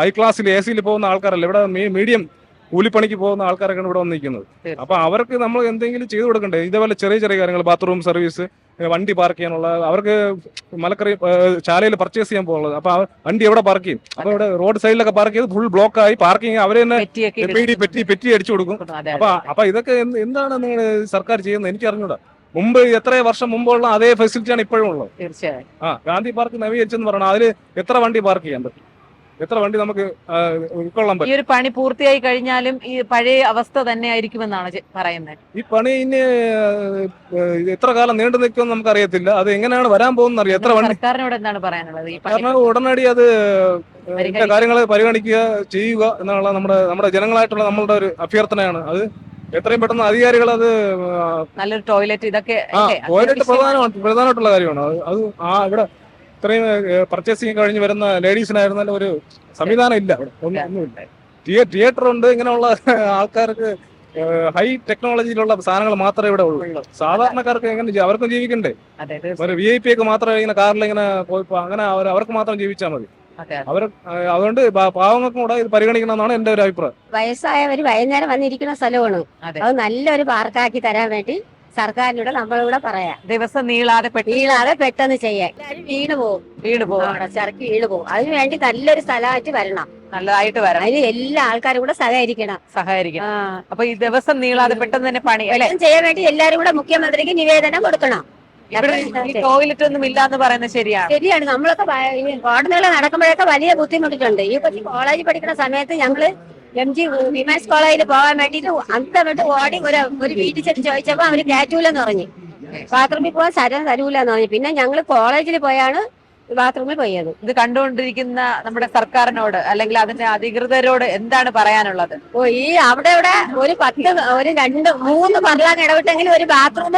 ഹൈ ക്ലാസ്സിൽ എ സിയിൽ പോകുന്ന ആൾക്കാരല്ല? ഇവിടെ മീഡിയം കൂലിപ്പണിക്ക് പോകുന്ന ആൾക്കാരൊക്കെയാണ് ഇവിടെ വന്നിരിക്കുന്നത്. അപ്പൊ അവർക്ക് നമ്മൾ എന്തെങ്കിലും ചെയ്തു കൊടുക്കണ്ടേ? ഇതേപോലെ ചെറിയ ചെറിയ കാര്യങ്ങൾ ബാത്റൂം സർവീസ് വണ്ടി പാർക്ക് ചെയ്യാനുള്ള അവർക്ക് മലക്കറി ചാലയിൽ പർച്ചേസ് ചെയ്യാൻ പോകുന്നത്. അപ്പൊ വണ്ടി എവിടെ പാർക്ക് ചെയ്യും? അപ്പൊ ഇവിടെ റോഡ് സൈഡിലൊക്കെ പാർക്ക് ചെയ്ത് ഫുൾ ബ്ലോക്ക് ആയി പാർക്കിംഗ് അവരെ തന്നെ പേടി പെറ്റി പെറ്റി അടിച്ചു കൊടുക്കും. അപ്പൊ അപ്പൊ ഇതൊക്കെ എന്താണ് നിങ്ങൾ സർക്കാർ ചെയ്യുന്നത്? എനിക്ക് അറിഞ്ഞൂടാ മുമ്പ് എത്ര വർഷം മുമ്പുള്ള അതേ ഫെസിലിറ്റിയാണ് ഇപ്പോഴും ഉള്ളത്. ആ ഗാന്ധി പാർക്ക് നവീകരിച്ചെന്ന് പറഞ്ഞാൽ അതിൽ എത്ര വണ്ടി പാർക്ക് ചെയ്യാൻ പറ്റും? എത്ര വണ്ടി നമുക്ക് ഉൾക്കൊള്ളാൻ ഉൾക്കൊള്ളാൻ ഈ പറ്റും ഒരു പണി പൂർത്തിയായി കഴിഞ്ഞാലും ഈ പഴയ അവസ്ഥ തന്നെ ആയിരിക്കുമെന്നാണ് പറയുന്നത്. ഈ പണി ഇനി എത്ര കാലം നീണ്ടു നിൽക്കുമെന്ന് നമുക്ക് അറിയത്തില്ല അത് എങ്ങനെയാണ് വരാൻ പോകുന്ന അറിയാം. എത്ര വണ്ടി സർക്കാരിനോട് എന്താണ് പറയാനുള്ളത്? കാരണം ഉടനടി അത് കാര്യങ്ങളെ കാര്യങ്ങൾ പരിഗണിക്കുക ചെയ്യുക എന്നുള്ള നമ്മുടെ നമ്മുടെ ജനങ്ങളായിട്ടുള്ള നമ്മളുടെ ഒരു അഭ്യർത്ഥനയാണ്. അത് എത്രയും പെട്ടെന്ന് അധികാരികൾ അത് നല്ലൊരു ടോയ്ലറ്റ് ഇതൊക്കെ? ടോയ്ലറ്റ് പ്രധാനമാണ് പ്രധാനമായിട്ടുള്ള കാര്യമാണ്. അത് ആ ഇവിടെ ഇത്രയും പർച്ചേസിങ് കഴിഞ്ഞ് വരുന്ന ലേഡീസിനായിരുന്നാലും ഒരു സംവിധാനം ഇല്ല. അവിടെ ഒന്നും ഒന്നുമില്ല തിയേറ്റർ ഉണ്ട് ഇങ്ങനെയുള്ള (laughs) ആൾക്കാർക്ക് ഹൈ ടെക്നോളജിയിലുള്ള സാധനങ്ങൾ മാത്രമേ ഇവിടെ ഉള്ളൂ. സാധാരണക്കാർക്ക് എങ്ങനെ അവർക്കും ജീവിക്കണ്ടേ. ഒരു വി ഐ പി ഒക്കെ മാത്രമേ ഇങ്ങനെ കാറിൽ ഇങ്ങനെ അങ്ങനെ അവർ അവർക്ക് മാത്രം ജീവിച്ചാൽ മതി. അവർ അതുകൊണ്ട് പാവങ്ങൾക്കും കൂടെ ഇത് പരിഗണിക്കണമെന്നാണ് എന്റെ ഒരു അഭിപ്രായം. വയസ്സായവർ വൈകുന്നേരം വന്നിരിക്കുന്ന സ്ഥലമാണ്. അത്. നല്ലൊരു പാർക്കാക്കി തരാൻ വേണ്ടി സർക്കാരിനോട് നമ്മളിവിടെ പറയാം. ദിവസം നീളാതെ പെട്ടെന്ന് പെട്ടെന്ന് ചെയ്യാൻ. എല്ലാവരും വീണ് പോകും വീണ് പോകും അവിടെ വീണ് പോകും അതിനു വേണ്ടി നല്ലൊരു സ്ഥലമായിട്ട് വരണം. നല്ലതായിട്ട് വരണം. അതിന് എല്ലാ ആൾക്കാരും കൂടെ സഹകരിക്കണം. സഹകരിക്കണം. ആ, അപ്പൊ ഈ ദിവസം നീളാതെ പെട്ടെന്ന് തന്നെ പണി അല്ലെ? ചെയ്യാൻ വേണ്ടി എല്ലാരും കൂടെ മുഖ്യമന്ത്രിക്ക് നിവേദനം കൊടുക്കണം. ഇവിടെ ഈ ടോയ്ലറ്റ് ഒന്നും ഇല്ലാന്ന് പറയുന്നത് ശരിയാണ്. ശരിയാണ്. നമ്മളൊക്കെ ഈ കോടതികളെ നടക്കുമ്പോഴൊക്കെ വലിയ ബുദ്ധിമുട്ടിട്ടുണ്ട്. ഈ കൊച്ചു കോളേജിൽ പഠിക്കുന്ന സമയത്ത് ഞങ്ങൾ എം ജി വിമൻസ് കോളേജിൽ പോകാൻ വേണ്ടിട്ട് അന്തമിട്ട് ഓടി ഒരു ഒരു വീട്ടിൽ ചെന്ന് ചോദിച്ചപ്പോ അവർ കയറ്റൂലെന്ന് പറഞ്ഞു. ബാത്റൂമിൽ പോകാൻ സ്ഥലം തരൂലെന്ന് പറഞ്ഞു. പിന്നെ ഞങ്ങൾ കോളേജിൽ പോയാണ് ബാത്റൂമിൽ പോയത്. ഇത് കണ്ടുകൊണ്ടിരിക്കുന്ന നമ്മുടെ സർക്കാരിനോട് അല്ലെങ്കിൽ അതിന്റെ അധികൃതരോട് എന്താണ് പറയാനുള്ളത്? ഓ ഈ അവിടെ ഇവിടെ ഒരു പത്ത് ഒരു രണ്ട് മൂന്ന് പർലാൻ ഇടവിട്ടെങ്കിലും ഒരു ബാത്റൂം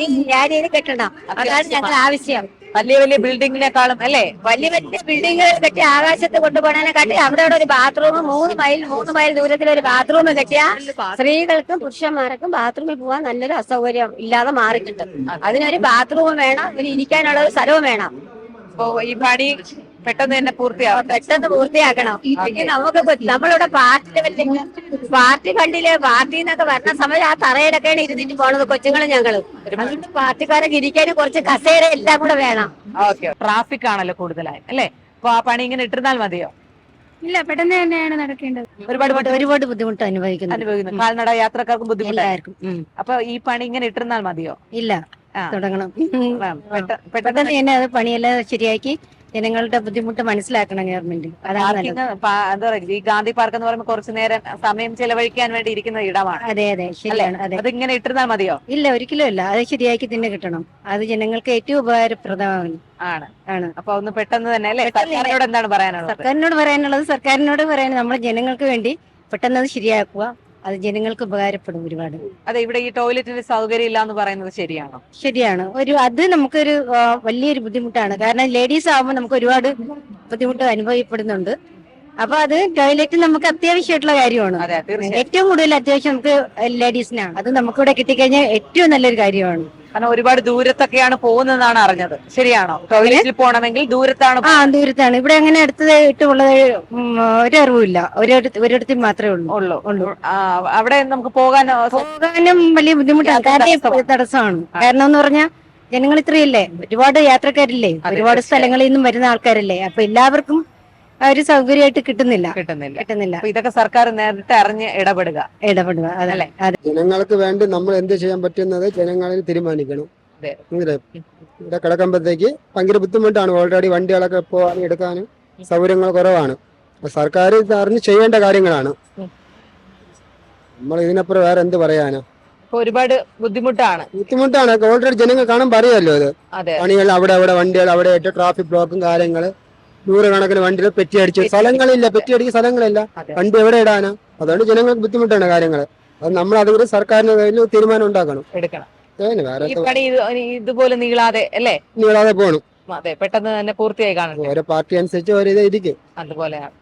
ഈ ഏരിയയിൽ കെട്ടണം. അതാണ് ഞങ്ങൾ ആവശ്യം. വലിയ വലിയ ബിൽഡിങ്ങിനെക്കാളും അല്ലേ? വലിയ വലിയ ബിൽഡിങ്ങുകൾ കെട്ടി ആകാശത്ത് കൊണ്ടുപോകണേനെക്കാട്ടി അവിടെ അവിടെ ഒരു ബാത്റൂം മൂന്ന് മൈൽ മൂന്ന് മൈൽ ദൂരത്തിൽ ഒരു ബാത്റൂം കെട്ടിയ സ്ത്രീകൾക്കും പുരുഷന്മാർക്കും ബാത്റൂമിൽ പോകാൻ നല്ലൊരു അസൗകര്യം ഇല്ലാതെ മാറി കിട്ടും അതിനൊരു ബാത്റൂം വേണം ഒരു ഇരിക്കാനുള്ള ഒരു സ്ഥലവും വേണം. ഈ പണി പെട്ടെന്ന് തന്നെ പൂർത്തിയാവും പെട്ടെന്ന് പൂർത്തിയാക്കണം. പിന്നെ നമുക്ക് നമ്മളിവിടെ പാർട്ടി പാർട്ടി ഫണ്ടിൽ പാർട്ടി എന്നൊക്കെ വരുന്ന സമയത്ത് ആ തറയിലൊക്കെയാണ് ഇരുന്നിട്ട് പോണത് കൊച്ചുങ്ങളും ഞങ്ങൾ. അതുകൊണ്ട് പാർട്ടിക്കാരൊക്കെ ഇരിക്കാനും കുറച്ച് കസേര എല്ലാം കൂടെ വേണം. ഓക്കെ. ട്രാഫിക് ആണല്ലോ കൂടുതലായി അല്ലേ? അപ്പൊ ആ പണി ഇങ്ങനെ ഇട്ടിരുന്നാൽ മതിയോ? ഇല്ല പെട്ടെന്ന് തന്നെയാണ് നടക്കേണ്ടത്. ഒരുപാട് ഒരുപാട് ബുദ്ധിമുട്ട് അനുഭവിക്കുന്നു. അനുഭവിക്കുന്നു. കാൽനട യാത്രക്കാർക്കും ബുദ്ധിമുട്ടായിരിക്കും അപ്പൊ ഈ പണി ഇങ്ങനെ ഇട്ടിരുന്നാൽ മതിയോ? ഇല്ല. തുടങ്ങണം. പെട്ടെന്ന് പെട്ടെന്ന് തന്നെ അത് പണിയെല്ലാം ശരിയാക്കി ജനങ്ങളുടെ ബുദ്ധിമുട്ട് മനസ്സിലാക്കണം ഗവൺമെന്റ്. അതാണ് പാർക്കിംഗ് പാ- എന്താ പറയുക ഈ ഗാന്ധി പാർക്ക് എന്ന് പറയുമ്പോൾ കുറച്ചു നേരം സമയം ചെലവഴിക്കാൻ വേണ്ടി ഇരിക്കുന്ന ഇടമാണ്. അതെ അതെ ശരിയാണ് അതെ. അത് ഇങ്ങനെ ഇട്ടിരുന്നാൽ മതിയോ? ഇല്ല ഒരിക്കലും ഇല്ല. അത് ശരിയാക്കി തന്നെ കിട്ടണം. അത് ജനങ്ങൾക്ക് ഏറ്റവും ഉപകാരപ്രദമാണ്. ആണ്. ആണ്. അപ്പൊ ഒന്ന് പെട്ടെന്ന് തന്നെ അല്ലെ? പെട്ടെന്ന് സർക്കാരിനോട് എന്താണ് പറയാനുള്ളത്? സർക്കാരിനോട് പറയാനുള്ളത് സർക്കാരിനോട് പറയാൻ നമ്മൾ ജനങ്ങൾക്ക് വേണ്ടി പെട്ടെന്ന് അത് ശരിയാക്കുക. അത് ജനങ്ങൾക്ക് ഉപകാരപ്പെടും ഒരുപാട്. അതെ ഇവിടെ ഈ ടോയ്ലറ്റിന്റെ സൗകര്യം ഇല്ല എന്ന് പറയുന്നത് ശരിയാണോ? ശരിയാണ്. ഒരു അത് നമുക്കൊരു ആ, വലിയൊരു ബുദ്ധിമുട്ടാണ്. കാരണം ലേഡീസ് ആവുമ്പോൾ നമുക്ക് ഒരുപാട് ബുദ്ധിമുട്ട് അനുഭവപ്പെടുന്നുണ്ട്. അപ്പൊ അത് ടോയ്ലറ്റ് നമുക്ക് അത്യാവശ്യമായിട്ടുള്ള കാര്യമാണ്. അതെ തീർച്ചയായും. ഏറ്റവും കൂടുതൽ അത്യാവശ്യം നമുക്ക് ലേഡീസിനാണ്. അത് നമുക്കിവിടെ കിട്ടിക്കഴിഞ്ഞാൽ ഏറ്റവും നല്ലൊരു കാര്യമാണ്. കാരണം ഒരുപാട് ദൂരത്തൊക്കെയാണ് പോകുന്നതെന്നാണ് അറിഞ്ഞത്. ശരിയാണോ? ടോയ്ലറ്റിൽ പോകണമെങ്കിൽ ദൂരത്താണ് ആ ദൂരത്താണ്. ഇവിടെ അങ്ങനെ അടുത്ത് ഇട്ടുള്ളത് ഒരറിവില്ല ഒരിടത്തിൽ മാത്രമേ ഉള്ളൂ. ഉള്ളൂ അവിടെ നമുക്ക് പോകാൻ പോകാനും വലിയ ബുദ്ധിമുട്ടാണ് തടസ്സമാണ്. കാരണം എന്ന് പറഞ്ഞാൽ ജനങ്ങൾ ഇത്രയല്ലേ? ഒരുപാട് യാത്രക്കാരില്ലേ? ഒരുപാട്. സ്ഥലങ്ങളിൽ നിന്നും വരുന്ന ആൾക്കാരല്ലേ? അപ്പൊ എല്ലാവർക്കും ഒരു സൗകര്യമായിട്ട് കിട്ടുന്നില്ല. കിട്ടുന്നില്ല. കിട്ടുന്നില്ല. അപ്പൊ ഇതൊക്കെ സർക്കാർ നേരത്തെ അറിഞ്ഞ് ഇടപെടുക. ഇടപെടുക അല്ലേ? അതല്ലേ അതെ. ജനങ്ങൾക്ക് വേണ്ടി നമ്മൾ എന്ത് ചെയ്യാൻ പറ്റുന്നത് ജനങ്ങളിൽ തീരുമാനിക്കണം. അതെ. ഇവിടെ കിടക്കുമ്പോഴത്തേക്ക് ഭയങ്കര ബുദ്ധിമുട്ടാണ്. ഓൾറെഡി വണ്ടികളൊക്കെ പോകാനും എടുക്കാനും സൗകര്യങ്ങൾ കുറവാണ്. അപ്പൊ സർക്കാർ ഇത് അറിഞ്ഞ് ചെയ്യേണ്ട കാര്യങ്ങളാണ്. ഉം. നമ്മൾ ഇതിനപ്പുറം വേറെ എന്ത് പറയാനാ? ഇപ്പൊ ഒരുപാട് ബുദ്ധിമുട്ടാണ്. ബുദ്ധിമുട്ടാണ്. ഓൾറെഡി ജനങ്ങൾ കാണുമ്പോൾ അറിയാലോ അത് അതെ. പണികൾ അവിടെ അവിടെ വണ്ടികൾ അവിടെ ആയിട്ട് ട്രാഫിക് ബ്ലോക്കും കാര്യങ്ങൾ നൂറുകണക്കിന് വണ്ടികൾ പെറ്റി അടിച്ച് സ്ഥലങ്ങളില്ല പെറ്റി അടിക്കുന്ന സ്ഥലങ്ങളില്ല. വണ്ടി എവിടെ ഇടാനാ? അതുകൊണ്ട് ജനങ്ങൾക്ക് ബുദ്ധിമുട്ടാണ് കാര്യങ്ങൾ അത് നമ്മൾ അതുകൊണ്ട് സർക്കാരിന്റെ കയ്യിൽ തീരുമാനം ഉണ്ടാക്കണം. ഇതുപോലെ നീളാതെ അല്ലേ? നീളാതെ പോകണം അതെ പെട്ടെന്ന് തന്നെ പൂർത്തിയായി കാണണം ഓരോ പാർട്ടി അനുസരിച്ച് ഓരോ ഇരിക്കും. അതുപോലെയാണ്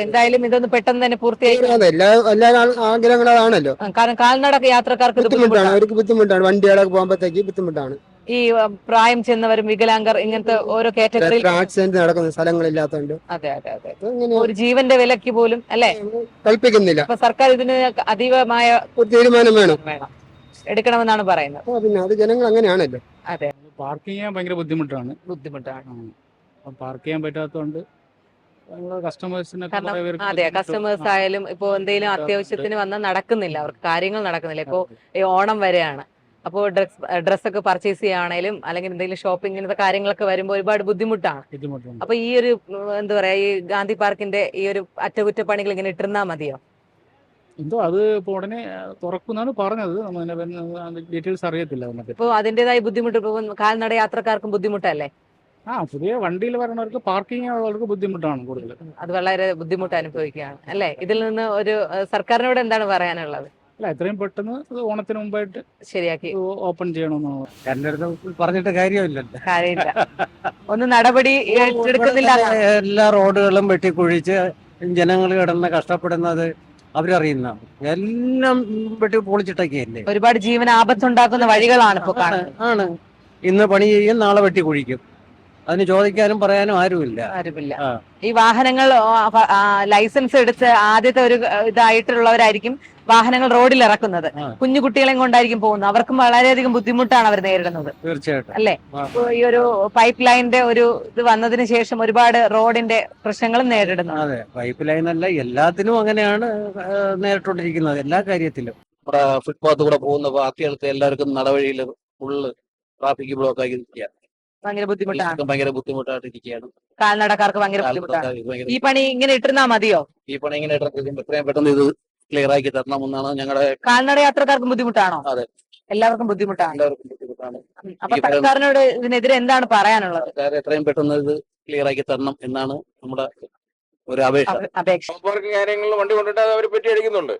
എന്തായാലും ഇതൊന്ന് പെട്ടെന്ന് തന്നെ പൂർത്തിയായി എല്ലാ എല്ലാ ആൾ- ആഗ്രഹങ്ങളും കാരണം കാൽനടക്ക യാത്രക്കാർക്ക് ബുദ്ധിമുട്ടാണ്. അവർക്ക് ബുദ്ധിമുട്ടാണ്. വണ്ടികളൊക്കെ പോകുമ്പോഴത്തേക്ക് ബുദ്ധിമുട്ടാണ്. ഈ പ്രായം ചെന്നവരും വികലാംഗർ ഇങ്ങനത്തെ ഓരോ കാറ്റഗറിയിൽ ആക്സിഡന്റ് നടക്കുന്ന സ്ഥലങ്ങളില്ലാത്തതുകൊണ്ട് അതെ അതെ അതെ. ഒരു ജീവന്റെ വിലക്ക് പോലും അല്ലെ? കൽപ്പിക്കുന്നില്ല. അപ്പൊ സർക്കാർ ഇതിന് അതീവമായ തീരുമാനം വേണം. വേണം. എടുക്കണമെന്നാണ് പറയുന്നത്. പിന്നെ അത് ജനങ്ങൾ അങ്ങനെയാണല്ലോ. അതെ. പാർക്ക് ചെയ്യാൻ ഭയങ്കര ബുദ്ധിമുട്ടാണ്. ബുദ്ധിമുട്ടാണ്. പാർക്ക് ചെയ്യാൻ പറ്റാത്തതുകൊണ്ട് അതെ കസ്റ്റമേഴ്സ് ആയാലും ഇപ്പോ എന്തെങ്കിലും അത്യാവശ്യത്തിന് വന്നാൽ നടക്കുന്നില്ല. അവർക്ക് കാര്യങ്ങൾ നടക്കുന്നില്ല. ഇപ്പോ ഈ ഓണം വരെയാണ്. അപ്പോൾ ഡ്രസ് ഡ്രസ്സൊക്കെ പർച്ചേസ് ചെയ്യുകയാണെങ്കിലും അല്ലെങ്കിൽ എന്തെങ്കിലും ഷോപ്പിംഗ് ഇങ്ങനത്തെ കാര്യങ്ങളൊക്കെ വരുമ്പോൾ ഒരുപാട് ബുദ്ധിമുട്ടാണ്. അപ്പൊ ഈ ഒരു എന്താ പറയാ ഈ ഗാന്ധി പാർക്കിന്റെ ഈ ഒരു അറ്റകുറ്റപ്പണികൾ ഇങ്ങനെ ഇട്ടിരുന്നാ മതിയോ? എന്തോ അത് ഇപ്പൊ ഉടനെ തുറക്കുന്നാണ് പറഞ്ഞത്. ഡീറ്റെയിൽസ് അറിയത്തില്ല ഇപ്പോ അതിന്റേതായ ബുദ്ധിമുട്ട് കാൽനട യാത്രക്കാർക്കും ബുദ്ധിമുട്ടല്ലേ? ആ പുതിയ വണ്ടിയിൽ വരുന്നവർക്ക് പാർക്കിംഗ് ഉള്ളവർക്ക് ബുദ്ധിമുട്ടാണ് കൂടുതൽ അത് വളരെ ബുദ്ധിമുട്ട് അനുഭവിക്കുകയാണ് അല്ലേ? ഇതിൽ നിന്ന് ഒരു സർക്കാരിനോട് എന്താണ് പറയാനുള്ളത്? അല്ല എത്രയും പെട്ടെന്ന് ഇത് ഓണത്തിന് മുമ്പായിട്ട് ശരിയാക്കി. ഓപ്പൺ ചെയ്യണമെന്നാണ് എന്റെ അടുത്ത് പറഞ്ഞിട്ട് കാര്യമില്ലല്ലോ. കാര്യമില്ല. (laughs) ഒന്ന് നടപടി ഏറ്റെടുക്കുന്നില്ല. എല്ലാ റോഡുകളും വെട്ടിക്കുഴിച്ച് ജനങ്ങൾ കിടന്ന് കഷ്ടപ്പെടുന്നത് അവരറിയുന്ന എല്ലാം വെട്ടി പൊളിച്ചിട്ടൊക്കെയല്ലേ? ഒരുപാട് ജീവൻ ആപത്തുണ്ടാക്കുന്ന വഴികളാണ് ഇപ്പൊ കാണുന്നത്. ആണ്. ഇന്ന് പണി ചെയ്യും നാളെ വെട്ടി കുഴിക്കും അതിന് ചോദിക്കാനും പറയാനും ആരുമില്ല. ആരുമില്ല. ആ. ഈ വാഹനങ്ങൾ ആ, ലൈസൻസ് എടുത്ത് ആദ്യത്തെ ഒരു ഇതായിട്ടുള്ളവരായിരിക്കും വാഹനങ്ങൾ റോഡിൽ ഇറക്കുന്നത്. ആ. കുഞ്ഞു കുട്ടികളെയും കൊണ്ടായിരിക്കും പോകുന്നത്. അവർക്കും വളരെയധികം ബുദ്ധിമുട്ടാണ് അവർ നേരിടുന്നത്. തീർച്ചയായിട്ടും. അല്ലേ? ആ. ഇപ്പൊ ഈ ഒരു പൈപ്പ് ലൈനിന്റെ ഒരു ഇത് വന്നതിന് ശേഷം ഒരുപാട് റോഡിന്റെ പ്രശ്നങ്ങളും നേരിടുന്നു അതെ. പൈപ്പ് ലൈൻ അല്ല എല്ലാത്തിനും അങ്ങനെയാണ് ആ, നേരിട്ടുകൊണ്ടിരിക്കുന്നത്. എല്ലാ കാര്യത്തിലും. നമ്മുടെ ഫുട്പാത്ത് കൂടെ പോകുന്ന പാർട്ടികൾക്ക് എല്ലാവർക്കും നടവഴിയിൽ ഫുള്ള് ട്രാഫിക് ബ്ലോക്ക് ആക്കി നിൽക്കുക ഭയങ്കര ബുദ്ധിമുട്ടാണ് ഭയങ്കര ബുദ്ധിമുട്ടായിട്ട് ഇരിക്കുകയാണ് കാൽനടക്കാർക്ക് ഭയങ്കര ബുദ്ധിമുട്ടാണ് ഈ പണി ഇങ്ങനെ ഇട്ടിരുന്നാ മതിയോ? ഈ പണി ഇങ്ങനെ എത്രയും പെട്ടെന്ന് ഇത് ക്ലിയർ ആക്കി തരണം എന്നാണ് ഞങ്ങളുടെ കാൽനട യാത്രക്കാർക്കും ബുദ്ധിമുട്ടാണോ? അതെ. എല്ലാവർക്കും ബുദ്ധിമുട്ടാണ്. എല്ലാവർക്കും ബുദ്ധിമുട്ടാണ്. അപ്പൊ സർക്കാരിനോട് ഇതിനെതിരെ എന്താണ് പറയാനുള്ളത്? സർക്കാർ എത്രയും പെട്ടെന്ന് ഇത് ക്ലിയർ ആക്കി തരണം എന്നാണ് നമ്മുടെ ഒരു അപേക്ഷ. അപേക്ഷ. പാർക്കിംഗ് കാര്യങ്ങളിൽ വണ്ടി കൊണ്ടിട്ട് അവർ പെറ്റി അടിക്കുന്നുണ്ട്.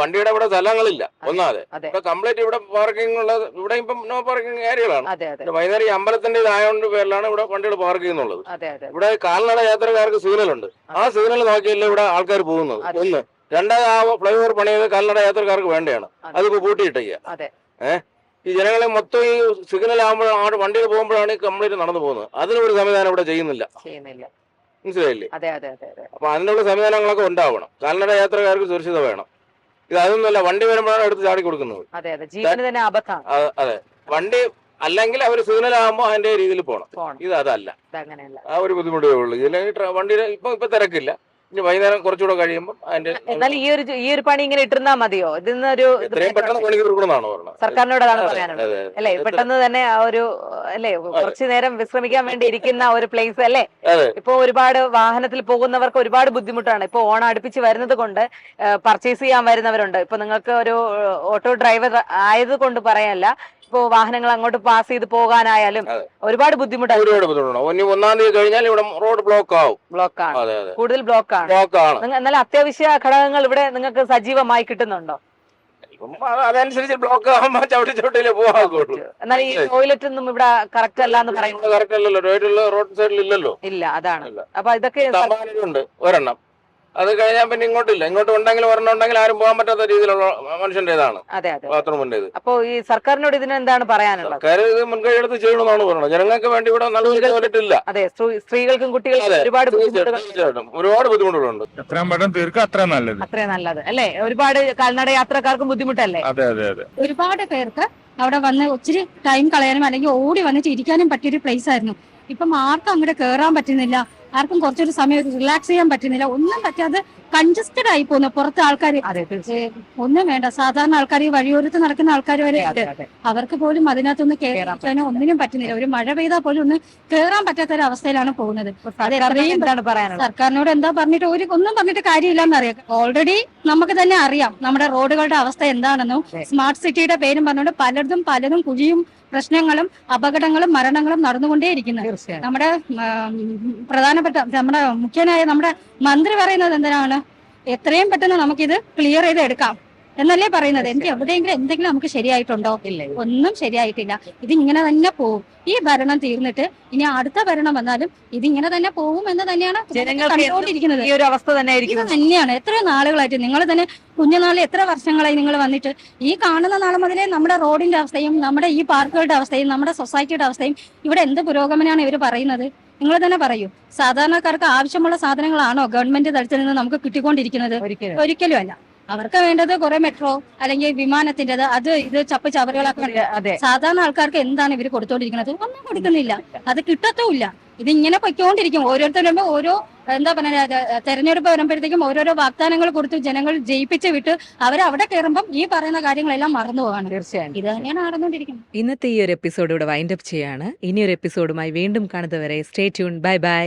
വണ്ടിയുടെ ഇവിടെ സ്ഥലങ്ങളില്ല. ഒന്നാതെ. ഇപ്പൊ കംപ്ലീറ്റ് ഇവിടെ പാർക്കിംഗ് ഉള്ള ഇവിടെ ഇപ്പം നോ പാർക്കിംഗ് ഏരിയകളാണ് അതെ അതെ. വൈകുന്നേരം ഈ അമ്പലത്തിന്റെ ഇതായോണ്ട് പേരിലാണ് ഇവിടെ വണ്ടികൾ പാർക്ക് ചെയ്യുന്നുള്ളത്. അതെ അതെ. ഇവിടെ കാൽനട യാത്രക്കാർക്ക് സിഗ്നലുണ്ട് ആ. സിഗ്നൽ നോക്കിയല്ലേ ഇവിടെ ആൾക്കാർ പോകുന്നത്. ഒന്ന്. രണ്ടാമത് ആ ഫ്ലൈ ഓവർ പണിയത് കാൽനട യാത്രക്കാർക്ക് വേണ്ടിയാണ്. അതെ. അതിപ്പോ പൂട്ടിയിട്ടേക്കുക ഏഹ് ഈ ജനങ്ങളെ മൊത്തം ഈ സിഗ്നൽ ആകുമ്പോഴാണ് വണ്ടിയിൽ പോകുമ്പോഴാണ് ഈ കംപ്ലീറ്റ് നടന്നു പോകുന്നത്. അതിനൊരു സംവിധാനം ഇവിടെ ചെയ്യുന്നില്ല. ചെയ്യുന്നില്ല. മനസ്സിലായില്ലേ? അതെ അതെ അതെ അതെ. അപ്പൊ അതിനുള്ള സംവിധാനങ്ങളൊക്കെ ഉണ്ടാവണം. കാൽനട യാത്രക്കാർക്ക് സുരക്ഷിത വേണം. ഇത് അതൊന്നുമല്ല വണ്ടി വരുമ്പോഴാണ് എടുത്ത് ചാടി കൊടുക്കുന്നത്. അതെ അതെ. ജീവന് തന്നെ അതെ. വണ്ടി അല്ലെങ്കിൽ അവർ സിഗ്നൽ ആകുമ്പോൾ അതിന്റെ രീതിയിൽ പോകണം പോണം. ഇത് അതല്ല. ആ ഒരു ബുദ്ധിമുട്ടേ ഉള്ളൂ. ഇല്ലെങ്കിൽ വണ്ടിയുടെ ഇപ്പൊ ഇപ്പൊ തിരക്കില്ല. ഇനി വൈകുന്നേരം കുറച്ചുകൂടെ കഴിയുമ്പോൾ അതിന്റെ എന്നാൽ ഈ ഒരു ഈ ഒരു പണി ഇങ്ങനെ ഇട്ടിരുന്നാ മതിയോ? ഇതിന്നൊരു ഇത് എത്രയും പെട്ടെന്ന് പണി തീർക്കണമെന്നാണ് പറഞ്ഞത്. സർക്കാരിനോട് അതാണ് പറയാനുള്ളത്. അല്ലേ? പെട്ടെന്ന് തന്നെ ആ ഒരു അല്ലേ? കുറച്ചു നേരം വിശ്രമിക്കാൻ വേണ്ടി ഇരിക്കുന്ന ഒരു പ്ലേസ് അല്ലേ? ഇപ്പൊ ഒരുപാട് വാഹനത്തിൽ പോകുന്നവർക്ക് ഒരുപാട് ബുദ്ധിമുട്ടാണ്. ഇപ്പൊ ഓണം അടുപ്പിച്ച് വരുന്നത് കൊണ്ട് പർച്ചേസ് ചെയ്യാൻ വരുന്നവരുണ്ട്. ഇപ്പൊ നിങ്ങൾക്ക് ഒരു ഓട്ടോ ഡ്രൈവർ ആയത് കൊണ്ട് പറയല്ല. ഇപ്പൊ വാഹനങ്ങൾ അങ്ങോട്ട് പാസ് ചെയ്ത് പോകാനായാലും. ഒരുപാട് ബുദ്ധിമുട്ടാണ് ഒരുപാട് ബുദ്ധിമുട്ടാണ് ഒന്നാം തീയതി കഴിഞ്ഞാൽ ഇവിടെ റോഡ് ബ്ലോക്ക് ആവും. ബ്ലോക്ക് ആണ്. കൂടുതൽ ബ്ലോക്ക് ആണ്. ബ്ലോക്ക് ആണ്. എന്നാൽ അത്യാവശ്യ ഘടകങ്ങൾ ഇവിടെ നിങ്ങൾക്ക് സജീവമായി കിട്ടുന്നുണ്ടോ? അതനുസരിച്ച് ബ്ലോക്ക് ആകുമ്പോ ചവിട്ടി ചവിട്ടിയിലേ പോകാറുള്ളൂ എന്നാൽ ഈ ടോയ്ലറ്റ് ഒന്നും ഇവിടെ കറക്റ്റ് അല്ല എന്ന് പറയുന്നത്? കറക്റ്റ് അല്ലല്ലോ. ടോയ്ലറ്റ് റോഡ് സൈഡിൽ ഇല്ലല്ലോ ഇല്ല അതാണ്. അപ്പൊ ഇതൊക്കെ ഒരെണ്ണം. അത് കഴിഞ്ഞാൽ പിന്നെ ഇങ്ങോട്ടില്ല. ഇങ്ങോട്ട് ഉണ്ടെങ്കിൽ ഒരെണ്ണം ഉണ്ടെങ്കിൽ ആരും പോകാൻ പറ്റാത്ത രീതിയിലുള്ള മനുഷ്യന്റേതാണ്. അതെ അതെ. ബാത്റൂമിന്റെ ഇത് അപ്പൊ ഈ സർക്കാരിനോട് ഇതിന് എന്താണ് പറയാനുള്ളത്? സർക്കാർ ഇത് മുൻകൈ എടുത്ത് ചെയ്യണമെന്നാണ് പറയുന്നത് ജനങ്ങൾക്ക് വേണ്ടി ഇവിടെ നല്ല ടോയ്ലറ്റ് ഇല്ല അതെ സ്ത്രീകൾക്കും കുട്ടികൾക്കും ഒരുപാട് തീർച്ചയായിട്ടും ഒരുപാട് ബുദ്ധിമുട്ടുകളുണ്ട്. എത്രയും പെട്ടെന്ന് തീർക്കുക അത്രയും നല്ലത്. അത്രയും നല്ലത് അല്ലേ? ഒരുപാട് കാൽനട യാത്രക്കാർക്കും ബുദ്ധിമുട്ടല്ലേ? അതെ അതെ അതെ. ഒരുപാട് പേർക്ക് അവിടെ വന്ന് ഒത്തിരി ടൈം കളയാനും അല്ലെങ്കിൽ ഓടി വന്നിട്ട് ഇരിക്കാനും പറ്റിയൊരു പ്ലേസ് ആയിരുന്നു. ഇപ്പം ആർക്കും അങ്ങോട്ട് കയറാൻ പറ്റുന്നില്ല. ആർക്കും കുറച്ചൊരു സമയം റിലാക്സ് ചെയ്യാൻ പറ്റുന്നില്ല. ഒന്നും പറ്റാതെ കൺജസ്റ്റഡ് ആയി പോകുന്നു. പുറത്ത് ആൾക്കാർ ഒന്നും വേണ്ട. സാധാരണ ആൾക്കാർ ഈ വഴിയോരത്ത് നടക്കുന്ന ആൾക്കാർ വരെ. അവർക്ക് പോലും അതിനകത്തൊന്ന് കയറാനോ ഒന്നിനും പറ്റുന്നില്ല. ഒരു മഴ പെയ്താൽ പോലും ഒന്ന് കേറാൻ പറ്റാത്ത ഒരു അവസ്ഥയിലാണ് പോകുന്നത് സർക്കാരിനോട് എന്താ പറഞ്ഞിട്ട് ഒരു ഒന്നും പറഞ്ഞിട്ട് കാര്യമില്ലെന്ന് അറിയാം. ഓൾറെഡി നമുക്ക് തന്നെ അറിയാം നമ്മുടെ റോഡുകളുടെ അവസ്ഥ എന്താണെന്നും സ്മാർട്ട് സിറ്റിയുടെ പേരും പറഞ്ഞുകൊണ്ട് പലതും പലതും കുഴിയും പ്രശ്നങ്ങളും അപകടങ്ങളും മരണങ്ങളും നടന്നുകൊണ്ടേയിരിക്കുന്നത്. നമ്മുടെ പ്രധാനപ്പെട്ട നമ്മുടെ മുഖ്യനായ നമ്മുടെ മന്ത്രി പറയുന്നത് എന്തിനാണ്? എത്രയും പെട്ടെന്ന് നമുക്കിത് ക്ലിയർ ചെയ്ത് എടുക്കാം എന്നല്ലേ പറയുന്നത്? എനിക്ക് എവിടെയെങ്കിലും എന്തെങ്കിലും നമുക്ക് ശരിയായിട്ടുണ്ടോ. ഒന്നും ശരിയായിട്ടില്ല. ഇത് ഇങ്ങനെ തന്നെ പോവും. ഈ ഭരണം തീർന്നിട്ട് ഇനി അടുത്ത ഭരണം വന്നാലും ഇത് ഇങ്ങനെ തന്നെ പോവും എന്ന് തന്നെയാണ് കണ്ടുകൊണ്ടിരിക്കുന്നത്. ഈ ഒരു അവസ്ഥ തന്നെ തന്നെയാണ്. എത്ര നാളുകളായിട്ട് നിങ്ങൾ തന്നെ കുഞ്ഞുനാളിൽ എത്ര വർഷങ്ങളായി നിങ്ങൾ വന്നിട്ട് ഈ കാണുന്ന നാൾ മുതലേ നമ്മുടെ റോഡിന്റെ അവസ്ഥയും നമ്മുടെ ഈ പാർക്കുകളുടെ അവസ്ഥയും നമ്മുടെ സൊസൈറ്റിയുടെ അവസ്ഥയും ഇവിടെ എന്ത് പുരോഗമനമാണ് ഇവർ പറയുന്നത്? നിങ്ങൾ തന്നെ പറയൂ. സാധാരണക്കാർക്ക് ആവശ്യമുള്ള സാധനങ്ങളാണോ ഗവൺമെന്റ് തലത്തിൽ നിന്ന് നമുക്ക് കിട്ടിക്കൊണ്ടിരിക്കുന്നത്? ഒരിക്കലും അല്ല. അവർക്ക് വേണ്ടത് കുറെ മെട്രോ അല്ലെങ്കിൽ വിമാനത്തിന്റേത് അത് ഇത് ചപ്പ് ചവറുകളൊക്കെ സാധാരണ ആൾക്കാർക്ക് എന്താണ് ഇവർ കൊടുത്തോണ്ടിരിക്കുന്നത്? ഒന്നും കൊടുക്കുന്നില്ല. അത് കിട്ടത്തുമില്ല. ഇത് ഇങ്ങനെ പൊയ്ക്കൊണ്ടിരിക്കും. ഓരോരുത്തർ വരുമ്പോ ഓരോ എന്താ പറയുക തെരഞ്ഞെടുപ്പ് വരുമ്പോഴത്തേക്കും ഓരോരോ വാഗ്ദാനങ്ങൾ കൊടുത്ത് ജനങ്ങൾ ജയിപ്പിച്ച് വിട്ട് അവർ അവിടെ കയറുമ്പം ഈ പറയുന്ന കാര്യങ്ങളെല്ലാം മറന്നു പോവാണ്. തീർച്ചയായും ഇത് തന്നെയാണ് നടന്നുകൊണ്ടിരിക്കുന്നത്. ഇന്നത്തെ ഈ ഒരു എപ്പിസോഡ് ഇവിടെ വൈൻഡപ്പ് ചെയ്യാണ്. ഇനിയൊരു എപ്പിസോഡുമായി വീണ്ടും കാണുന്നതുവരെ സ്റ്റേ ട്യൂൺ ബൈ ബൈ